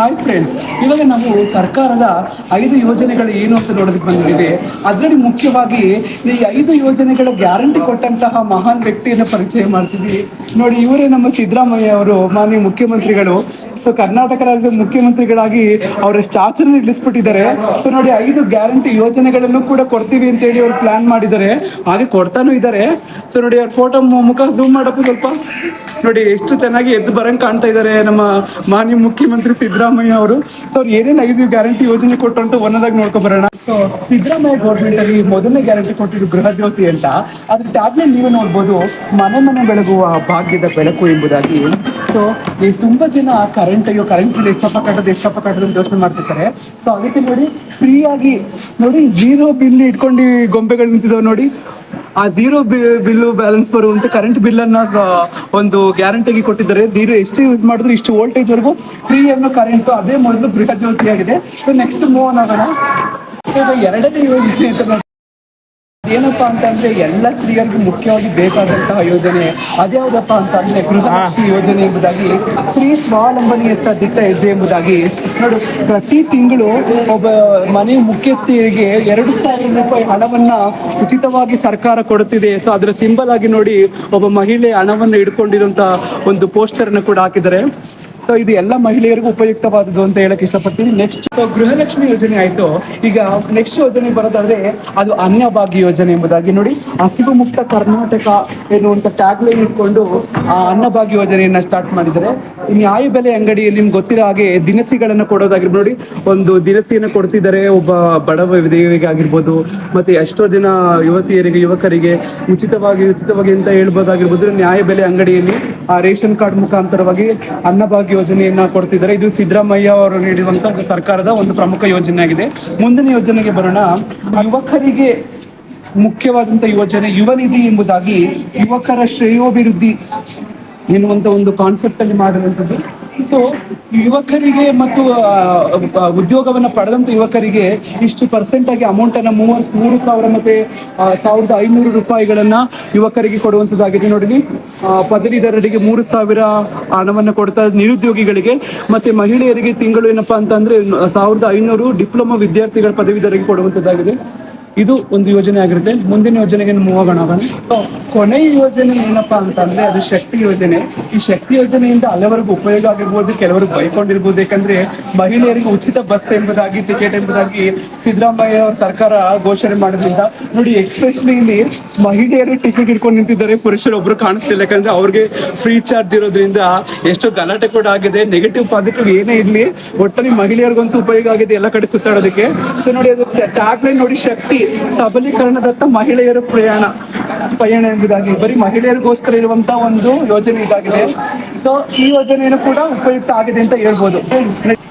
Hi friends ಇವಾಗ ನಾವು ಸರ್ಕಾರದ ಐದು ಯೋಜನೆಗಳು ಏನು ಅಂತ ನೋಡೋದಕ್ಕೆ ಬಂದಿದ್ದೀವಿ. ಅದರಲ್ಲಿ ಮುಖ್ಯವಾಗಿ ಈ ಐದು ಯೋಜನೆಗಳ ಗ್ಯಾರಂಟಿ ಕೊಟ್ಟಂತಹ ಮಹಾನ್ ವ್ಯಕ್ತಿಯನ್ನು ಪರಿಚಯ ಮಾಡ್ತೀವಿ ನೋಡಿ, ಇವರೇ ನಮ್ಮ ಸಿದ್ದರಾಮಯ್ಯ ಅವರು, ಮಾನ್ಯ ಮುಖ್ಯಮಂತ್ರಿಗಳು. ಸೊ ಕರ್ನಾಟಕ ರಾಜ್ಯದ ಮುಖ್ಯಮಂತ್ರಿಗಳಾಗಿ ಅವರ ಚಾಚರನ್ನು ಇಳಿಸ್ಬಿಟ್ಟಿದ್ದಾರೆ ಸೊ ನೋಡಿ, ಐದು ಗ್ಯಾರಂಟಿ ಯೋಜನೆಗಳನ್ನು ಕೂಡ ಕೊಡ್ತೀವಿ ಅಂತ ಹೇಳಿ ಅವ್ರು ಪ್ಲಾನ್ ಮಾಡಿದ್ದಾರೆ. ಹಾಗೆ ಕೊಡ್ತಾನೂ ಇದ್ದಾರೆ ಸೊ ನೋಡಿ, ಅವ್ರ ಫೋಟೋ ಮುಖ ಝೂಮ್ ಮಾಡಪ್ಪು ಸ್ವಲ್ಪ, ನೋಡಿ, ಎಷ್ಟು ಚೆನ್ನಾಗಿ ಎದ್ದು ಬರಂಗ್ ಕಾಣ್ತಾ ಇದ್ದಾರೆ ನಮ್ಮ ಮಾನ್ಯ ಮುಖ್ಯಮಂತ್ರಿ ಸಿದ್ದರಾಮಯ್ಯ ಅವರು. ಸೊ ಅವ್ರು ಏನೇನು ಐದು ಗ್ಯಾರಂಟಿ ಯೋಜನೆ ಕೊಟ್ಟು ಅಂತ ಒಂದದಾಗಿ ನೋಡ್ಕೊ ಬರೋಣ. ಸೊ ಸಿದ್ದರಾಮಯ್ಯ ಗೌರ್ಮೆಂಟ್ ಅಲ್ಲಿ ಮೊದಲನೇ ಗ್ಯಾರಂಟಿ ಕೊಟ್ಟಿದ್ದು ಗೃಹ ಜ್ಯೋತಿ ಅಂತ. ಅದ್ರ ಟ್ಯಾಬ್ಲೆಟ್ ನೀವೇ ನೋಡ್ಬೋದು. ಮನೆ ಮನೆ ಬೆಳಗುವ ಭಾಗ್ಯದ ಬೆಳಕು ಎಂಬುದಾಗಿ. ಸೊ ಈ ತುಂಬಾ ಜನ ಕರೆಂಟ್ ಅಯ್ಯೋ ಕರೆಂಟ್ ಬಿಲ್ ಎಷ್ಟಪ್ಪ ಕಟ್ಟೋದು ಎಷ್ಟಪ್ಪ ಕಟ್ಟೋದು ಅಂತ ಯೋಚನೆ ಮಾಡ್ತಿರ್ತಾರೆ. ಸೊ ಅದಕ್ಕೆ ನೋಡಿ ಫ್ರೀ ಆಗಿ ನೋಡಿ ಜೀರೋ ಬಿಲ್ ಇಟ್ಕೊಂಡು ಗೊಂಬೆಗಳು ನಿಂತಿದಾವೆ ನೋಡಿ. ಆ ಜೀರೋ ಬಿಲ್ ಬ್ಯಾಲೆನ್ಸ್ ಬರುವಂತೆ ಕರೆಂಟ್ ಬಿಲ್ ಅನ್ನ ಒಂದು ಗ್ಯಾರಂಟಿಗೆ ಕೊಟ್ಟಿದ್ದಾರೆ. ಜೀರೋ ಎಷ್ಟು ಯೂಸ್ ಮಾಡಿದ್ರು, ಇಷ್ಟು ವೋಲ್ಟೇಜ್ ವರೆಗೂ ಫ್ರೀ ಅನ್ನೋ ಕರೆಂಟ್ ಅದೇ ಮೊದಲು ಬೃಹತ್ ಜ್ಯೋತಿ ಆಗಿದೆ. ಸೊ ನೆಕ್ಸ್ಟ್ ಮೂವ್ ಆಗೋಣ. ಎರಡನೇ ಯೋಜನೆ ಅಂತ ಏನಪ್ಪಾ ಅಂತಂದ್ರೆ ಎಲ್ಲ ಸ್ತ್ರೀಯರಿಗೂ ಮುಖ್ಯವಾಗಿ ಬೇಕಾದಂತಹ ಯೋಜನೆ. ಅದ್ಯಾವುದಪ್ಪ ಅಂತ ಅಂದ್ರೆ ಗೃಹಲಕ್ಷ್ಮಿ ಯೋಜನೆ ಎಂಬುದಾಗಿ, ಸ್ತ್ರೀ ಸ್ವಾವಲಂಬನೆಯತ್ತ ದಿಟ್ಟ ಹೆಜ್ಜೆ ಎಂಬುದಾಗಿ. ನೋಡು, ಪ್ರತಿ ತಿಂಗಳು ಒಬ್ಬ ಮನೆ ಮುಖ್ಯಸ್ಥರಿಗೆ ಎರಡು ಸಾವಿರ ರೂಪಾಯಿ ಹಣವನ್ನ ಉಚಿತವಾಗಿ ಸರ್ಕಾರ ಕೊಡುತ್ತಿದೆ. ಸೊ ಅದರ ಸಿಂಬಲ್ ಆಗಿ ನೋಡಿ ಒಬ್ಬ ಮಹಿಳೆ ಹಣವನ್ನು ಇಟ್ಕೊಂಡಿರುವಂತಹ ಒಂದು ಪೋಸ್ಟರ್ ಅನ್ನು ಕೂಡ ಹಾಕಿದ್ದಾರೆ. ಸೊ ಇದು ಎಲ್ಲ ಮಹಿಳೆಯರಿಗೂ ಉಪಯುಕ್ತವಾದದ್ದು ಅಂತ ಹೇಳಕ್ ಇಷ್ಟಪಡ್ತೀನಿ. ನೆಕ್ಸ್ಟ್ ಗೃಹಲಕ್ಷ್ಮಿ ಯೋಜನೆ ಆಯ್ತು. ಈಗ ನೆಕ್ಸ್ಟ್ ಯೋಜನೆ ಬರೋದಾದ್ರೆ ಅದು ಅನ್ನಭಾಗ್ಯ ಯೋಜನೆ ಎಂಬುದಾಗಿ ನೋಡಿ. ಹಸಿವು ಮುಕ್ತ ಕರ್ನಾಟಕ ಎನ್ನುವಂತ ಟ್ಯಾಗ್ ಲೈನ್ ಇಟ್ಕೊಂಡು ಆ ಅನ್ನಭಾಗ್ಯ ಯೋಜನೆಯನ್ನ ಸ್ಟಾರ್ಟ್ ಮಾಡಿದ್ದಾರೆ. ನ್ಯಾಯ ಬೆಲೆ ಅಂಗಡಿಯಲ್ಲಿ ನಿಮ್ಗೆ ಗೊತ್ತಿರೋ ಹಾಗೆ ದಿನಸಿಗಳನ್ನ ಕೊಡೋದಾಗಿರ್ಬೋದು ನೋಡಿ. ಒಂದು ದಿನಸಿಯನ್ನು ಕೊಡ್ತಿದ್ದಾರೆ. ಒಬ್ಬ ಬಡವ ಆಗಿರ್ಬೋದು, ಮತ್ತೆ ಎಷ್ಟೋ ಜನ ಯುವತಿಯರಿಗೆ, ಯುವಕರಿಗೆ ಉಚಿತವಾಗಿ ಉಚಿತವಾಗಿ ಅಂತ ಹೇಳ್ಬೋದಾಗಿರ್ಬೋದು. ನ್ಯಾಯ ಬೆಲೆ ಅಂಗಡಿಯಲ್ಲಿ ಆ ರೇಷನ್ ಕಾರ್ಡ್ ಮುಖಾಂತರವಾಗಿ ಅನ್ನಭಾಗ್ಯ ಯೋಜನೆಯನ್ನ ಕೊಡ್ತಿದ್ದಾರೆ. ಇದು ಸಿದ್ದರಾಮಯ್ಯ ಅವರು ನೀಡಿರುವಂತಹ ಸರ್ಕಾರದ ಒಂದು ಪ್ರಮುಖ ಯೋಜನೆ ಆಗಿದೆ ಮುಂದಿನ ಯೋಜನೆಗೆ ಬರೋಣ. ಯುವಕರಿಗೆ ಮುಖ್ಯವಾದಂತಹ ಯೋಜನೆ ಯುವ ನಿಧಿ ಎಂಬುದಾಗಿ ಯುವಕರ ಶ್ರೇಯೋಭಿವೃದ್ಧಿ ಎನ್ನುವಂತ ಒಂದು ಕಾನ್ಸೆಪ್ಟ್ ಅಲ್ಲಿ ಮಾಡಿರುವಂತದ್ದು ಸೊ ಯುವಕರಿಗೆ ಮತ್ತು ಉದ್ಯೋಗವನ್ನು ಪಡೆದಂತ ಯುವಕರಿಗೆ ಇಷ್ಟು ಪರ್ಸೆಂಟ್ ಆಗಿ ಅಮೌಂಟ್ ಅನ್ನ ಮೂರು ಸಾವಿರ ಮತ್ತೆ ಸಾವಿರದ ಐನೂರು ರೂಪಾಯಿಗಳನ್ನ ಯುವಕರಿಗೆ ಕೊಡುವಂತದ್ದಾಗಿದೆ ನೋಡಿ ಪದವೀಧರರಿಗೆ ಮೂರು ಸಾವಿರ ಹಣವನ್ನು ಕೊಡ್ತಾ ನಿರುದ್ಯೋಗಿಗಳಿಗೆ ಮತ್ತೆ ಮಹಿಳೆಯರಿಗೆ ತಿಂಗಳು ಏನಪ್ಪಾ ಅಂತಂದ್ರೆ, ಸಾವಿರದ ಐನೂರು ಡಿಪ್ಲೊಮಾ ವಿದ್ಯಾರ್ಥಿಗಳ ಪದವೀಧರಿಗೆ ಕೊಡುವಂತದ್ದಾಗಿದೆ ಇದು ಒಂದು ಯೋಜನೆ ಆಗಿರುತ್ತೆ. ಮುಂದಿನ ಯೋಜನೆಗೆ ಮೂವ್ ಆಗೋಣ. ಕೊನೆ ಯೋಜನೆ ಏನಪ್ಪಾ ಅಂತಂದ್ರೆ ಅದು ಶಕ್ತಿ ಯೋಜನೆ. ಈ ಶಕ್ತಿ ಯೋಜನೆಯಿಂದ ಹಲವರಿಗೂ ಉಪಯೋಗ ಆಗಿರ್ಬೋದು ಕೆಲವರು ಬೈಕೊಂಡಿರ್ಬೋದು. ಯಾಕಂದ್ರೆ ಮಹಿಳೆಯರಿಗೆ ಉಚಿತ ಬಸ್ ಎಂಬುದಾಗಿ ಟಿಕೆಟ್ ಎಂಬುದಾಗಿ ಸಿದ್ದರಾಮಯ್ಯ ಅವರ ಸರ್ಕಾರ ಘೋಷಣೆ ಮಾಡೋದ್ರಿಂದ, ನೋಡಿ ಎಕ್ಸ್ಪೆಷಲಿ ಇಲ್ಲಿ ಮಹಿಳೆಯರು ಟಿಕೆಟ್ ಇಟ್ಕೊಂಡು ನಿಂತಿದ್ದಾರೆ. ಪುರುಷರು ಒಬ್ರು ಕಾಣಿಸ್ತಿಲ್ಲ. ಯಾಕಂದ್ರೆ ಅವ್ರಿಗೆ ಫ್ರೀ ಚಾರ್ಜ್ ಇರೋದ್ರಿಂದ ಎಷ್ಟು ಗಲಾಟೆ ಕೂಡ ಆಗಿದೆ. ನೆಗೆಟಿವ್ ಪಾಸಿಟಿವ್ ಏನೇ ಇರ್ಲಿ ಒಟ್ಟಲ್ಲಿ ಮಹಿಳೆಯರಿಗಂತೂ ಉಪಯೋಗ ಆಗಿದೆ ಎಲ್ಲ ಕಡೆ ಸುತ್ತಾಡೋದಕ್ಕೆ. ಸೊ ನೋಡಿ, ಅದು ಟ್ಯಾಗ್ ಲೈನ್ ನೋಡಿ, ಶಕ್ತಿ. ಸಬಲೀಕರಣದತ್ತ ಮಹಿಳೆಯರ ಪ್ರಯಾಣ ಪಯಣ ಎಂಬುದಾಗಿ. ಬರೀ ಮಹಿಳೆಯರಿಗೋಸ್ಕರ ಇರುವಂತಹ ಒಂದು ಯೋಜನೆ ಇದಾಗಿದೆ. ಸೊ ಈ ಯೋಜನೆಯನ್ನು ಕೂಡ ಉಪಯುಕ್ತ ಆಗಿದೆ ಅಂತ ಹೇಳ್ಬೋದು.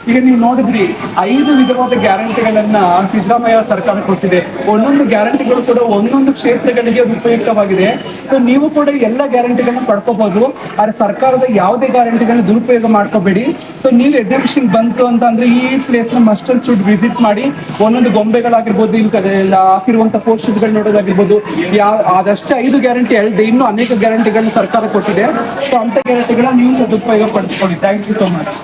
ಈಗ ನೀವು ನೋಡಿದ್ರಿ, ಐದು ವಿಧವಾದ ಗ್ಯಾರಂಟಿಗಳನ್ನ ಸಿದ್ದರಾಮಯ್ಯ ಸರ್ಕಾರ ಕೊಟ್ಟಿದೆ. ಒಂದೊಂದು ಗ್ಯಾರಂಟಿಗಳು ಕೂಡ ಒಂದೊಂದು ಕ್ಷೇತ್ರಗಳಿಗೆ ಅದು ಉಪಯುಕ್ತವಾಗಿದೆ. ಸೊ ನೀವು ಕೂಡ ಎಲ್ಲ ಗ್ಯಾರಂಟಿಗಳನ್ನ ಪಡ್ಕೋಬಹುದು ಆದ್ರೆ ಸರ್ಕಾರದ ಯಾವುದೇ ಗ್ಯಾರಂಟಿಗಳನ್ನ ದುರುಪಯೋಗ ಮಾಡ್ಕೋಬೇಡಿ. ಸೊ ನೀವು ಎಕ್ಸಿಬಿಷನ್ ಬಂತು ಅಂತ ಅಂದ್ರೆ ಈ ಪ್ಲೇಸ್ನ ಮಸ್ಟ್ ಅಂಡ್ ಶುಡ್ ವಿಸಿಟ್ ಮಾಡಿ, ಒಂದೊಂದು ಗೊಂಬೆಗಳಾಗಿರ್ಬೋದು ಇಲ್ಲಿ ಹಾಕಿರುವಂತ ಪೋಸ್ಟರ್ಗಳು ನೋಡೋದಾಗಿರ್ಬೋದು ಯಾವ ಅದಷ್ಟೇ ಐದು ಗ್ಯಾರಂಟಿ ಅಲ್ಲದೆ ಇನ್ನೂ ಅನೇಕ ಗ್ಯಾರಂಟಿಗಳನ್ನ ಸರ್ಕಾರ ಕೊಟ್ಟಿದೆ. ಸೊ ಅಂತ ಗ್ಯಾರಂಟಿಗಳನ್ನ ನೀವು ಸದುಪಯೋಗ ಪಡಿಸ್ಕೊಳ್ಳಿ ಥ್ಯಾಂಕ್ ಯು ಸೊ ಮಚ್